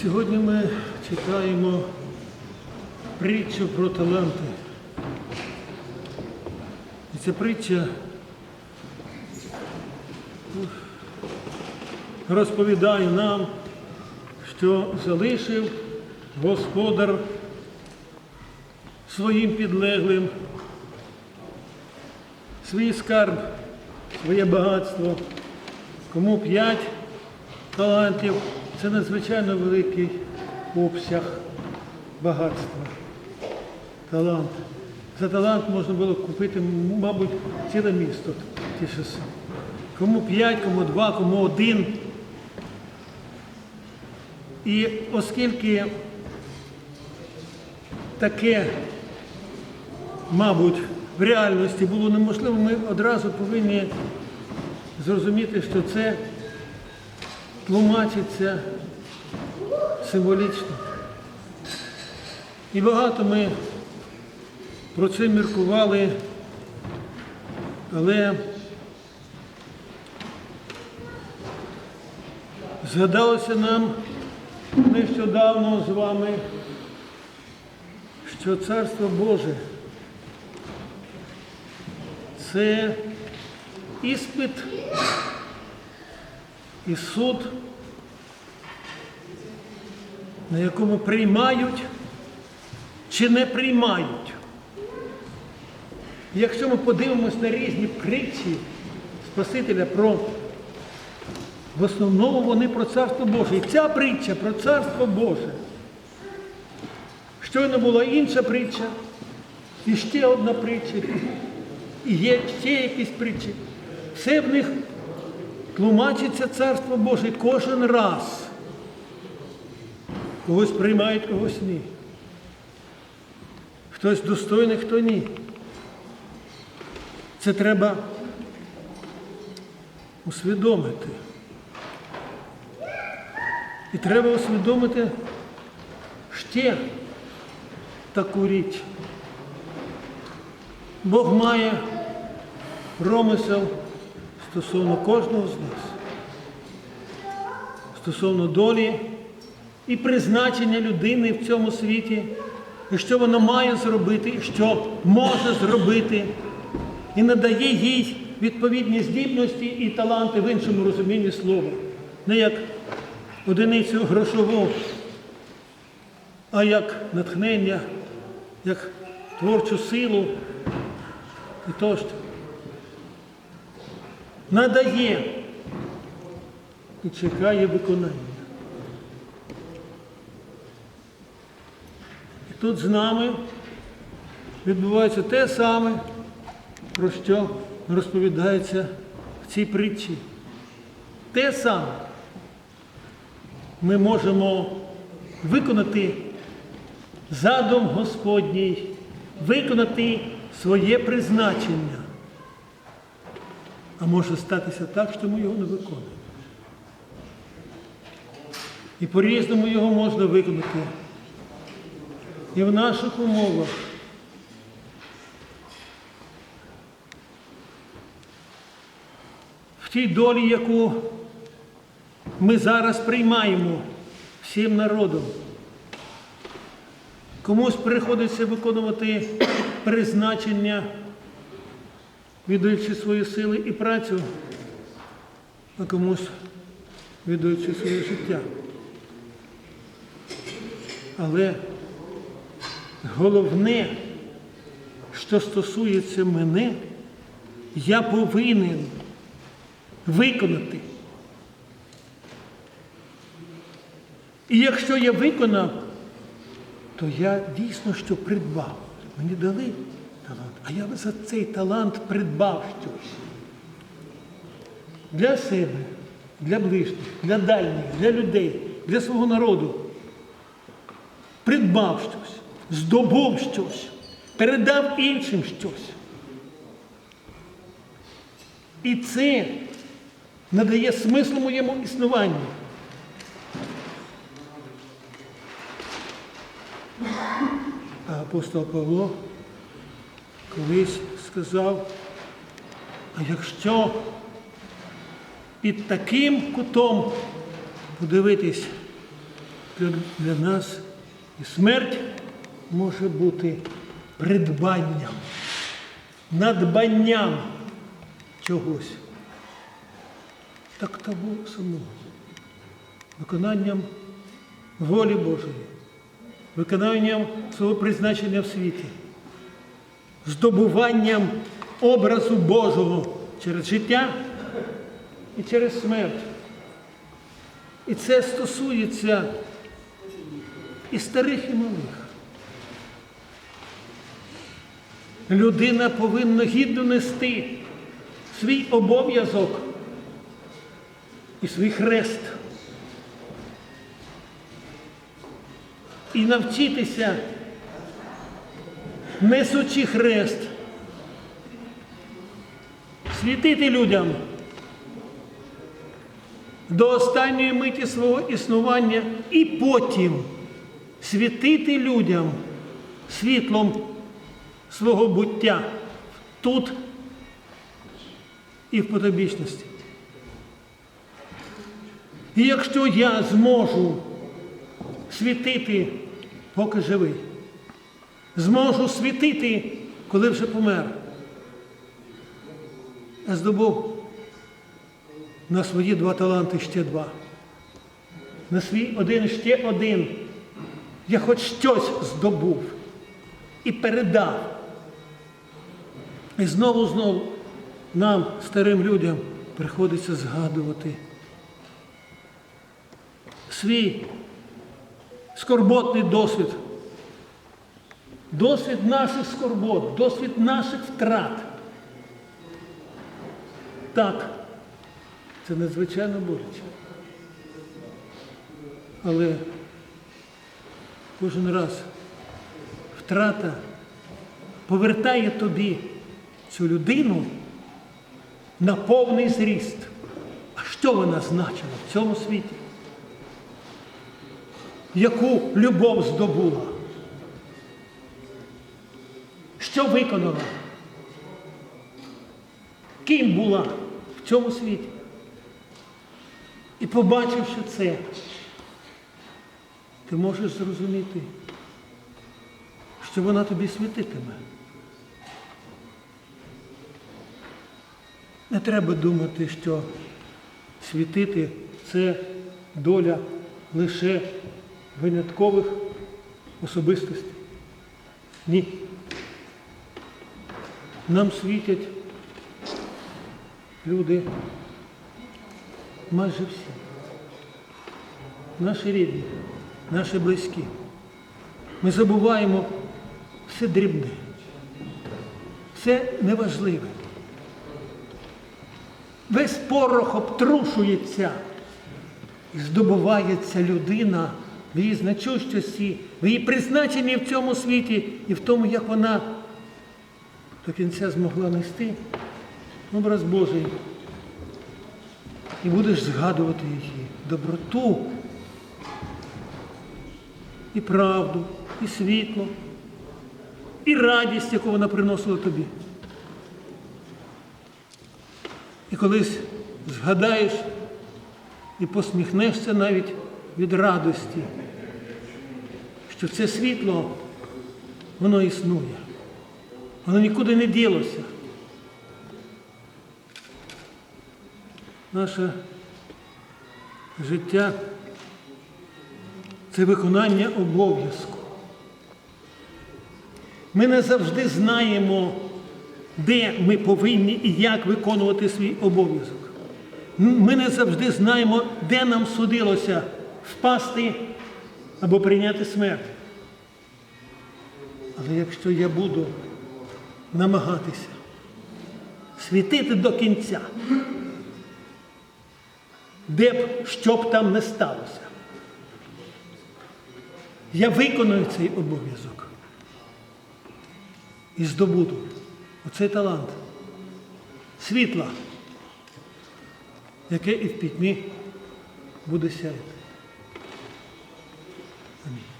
Сьогодні ми читаємо притчу про таланти. І ця притча розповідає нам, що залишив господар своїм підлеглим свій скарб, своє багатство. Кому п'ять талантів це надзвичайно великий обсяг багатства. Талант. За талант можна було купити, мабуть, ціле місто ті часи. Кому п'ять, кому два, кому один. І оскільки таке, мабуть, в реальності було неможливо, ми одразу повинні зрозуміти, що це тлумачиться символічно. І багато ми про це міркували, але згадалося нам нещодавно з вами, що Царство Боже це іспит і суд, на якому приймають чи не приймають. Якщо ми подивимось на різні притчі Спасителя про в основному вони про Царство Боже. І ця притча про Царство Боже. Щойно була інша притча, і ще одна притча, і є ще якісь притчі. Все в них тлумачиться Царство Боже кожен раз. Когось приймають, когось ні. Хтось достойний, хто ні. Це треба усвідомити. І треба усвідомити ще таку річ. Бог має промисел стосовно кожного з нас, стосовно долі і призначення людини в цьому світі, і що вона має зробити, і що може зробити, і надає їй відповідні здібності і таланти в іншому розумінні слова. Не як одиницю грошову, а як натхнення, як творчу силу і тощо. Надає і чекає виконання. І тут з нами відбувається те саме, про що розповідається в цій притчі. Те саме ми можемо виконати задум Господній, виконати своє призначення. А може статися так, що ми його не виконуємо. І по-різному його можна виконати. І в наших умовах. В тій долі, яку ми зараз приймаємо всім народом. Комусь приходиться виконувати призначення, віддаючи свої сили і працю, а комусь віддаючи своє життя. Але головне, що стосується мене, я повинен виконати. І якщо я виконав, то я дійсно що придбав. Мені дали талант, а я за цей талант придбав щось. Для себе, для ближніх, для дальніх, для людей, для свого народу. Придбав щось, здобув щось, передав іншим щось. І це надає смислу моєму існуванню. Апостол Павло колись сказав, а якщо під таким кутом подивитись для, нас і смерть може бути придбанням, надбанням чогось. Так того самого. Виконанням волі Божої, виконанням свого призначення в світі, здобуванням образу Божого через життя і через смерть. І це стосується і старих, і малих. Людина повинна гідно нести свій обов'язок і свій хрест. І навчитися, несучи хрест, світити людям. До останньої миті свого існування. І потім світити людям світлом свого буття. Тут і в потобічності. І якщо я зможу світити, поки живий, зможу світити, коли вже помер, я здобув на свої два таланти ще два. На свій один ще один. Я хоч щось здобув і передав. І знову знову нам, старим людям, приходиться згадувати свій скорботний досвід. Досвід наших скорбот, досвід наших втрат. Так, це надзвичайно боляче. Але кожен раз втрата повертає тобі цю людину на повний зріст. А що вона значила в цьому світі? Яку любов здобула? Що виконала? Ким була в цьому світі? І побачивши це, ти можеш зрозуміти, що вона тобі світитиме. Не треба думати, що світити це доля лише виняткових особистостей. Ні. Нам світять люди майже всі. Наші рідні, наші близькі. Ми забуваємо все дрібне, все неважливе. Весь порох обтрушується і здобувається людина в її значущості, в її призначенні в цьому світі і в тому, як вона до кінця змогла нести образ Божий. І будеш згадувати її доброту і правду, і світло, і радість, яку вона приносила тобі. І колись згадаєш і посміхнешся навіть від радості, що це світло, воно існує. Воно нікуди не ділося. Наше життя це виконання обов'язку. Ми не завжди знаємо, де ми повинні і як виконувати свій обов'язок. Ми не завжди знаємо, де нам судилося впасти або прийняти смерть. Але якщо я буду намагатися світити до кінця, де б що б там не сталося, я виконую цей обов'язок і здобуду оцей талант світла, яке і в пітьмі буде сяяти. Амінь.